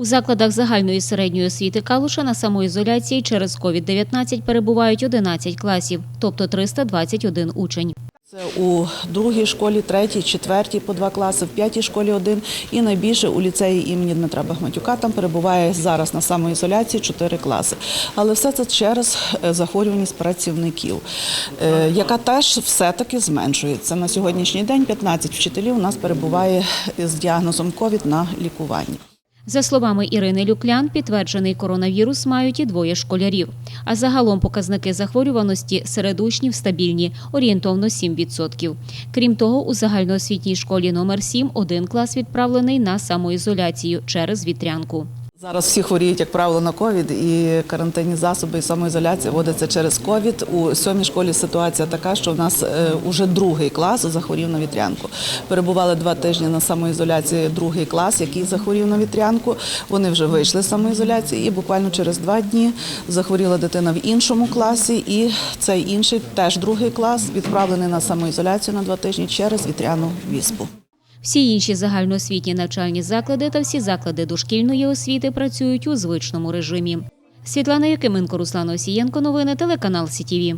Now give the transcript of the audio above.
У закладах загальної середньої освіти Калуша на самоізоляції через COVID-19 перебувають 11 класів, тобто 321 учень. Це у другій школі, третій, четвертій по два класи, в п'ятій школі один і найбільше у ліцеї імені Дмитра Бахматюка. Там перебуває зараз на самоізоляції чотири класи. Але все це через е, захворюваність працівників, е, яка теж все-таки зменшується. На сьогоднішній день 15 вчителів у нас перебуває з діагнозом ковід на лікуванні. За словами Ірини Люклян, підтверджений коронавірус мають і двоє школярів. А загалом показники захворюваності серед учнів стабільні – орієнтовно 7%. Крім того, у загальноосвітній школі номер 7 один клас відправлений на самоізоляцію через вітрянку. Зараз всі хворіють, як правило, на ковід, і карантинні засоби і самоізоляція вводиться через ковід. У сьомій школі ситуація така, що в нас вже другий клас захворів на вітрянку. Перебували два тижні на самоізоляції другий клас, який захворів на вітрянку. Вони вже вийшли з самоізоляції, і буквально через два дні захворіла дитина в іншому класі, і цей інший теж другий клас відправлений на самоізоляцію на два тижні через вітряну віспу. Всі інші загальноосвітні навчальні заклади та всі заклади дошкільної освіти працюють у звичному режимі. Світлана Якименко, Руслан Осієнко. Новини телеканал СІТІВІ.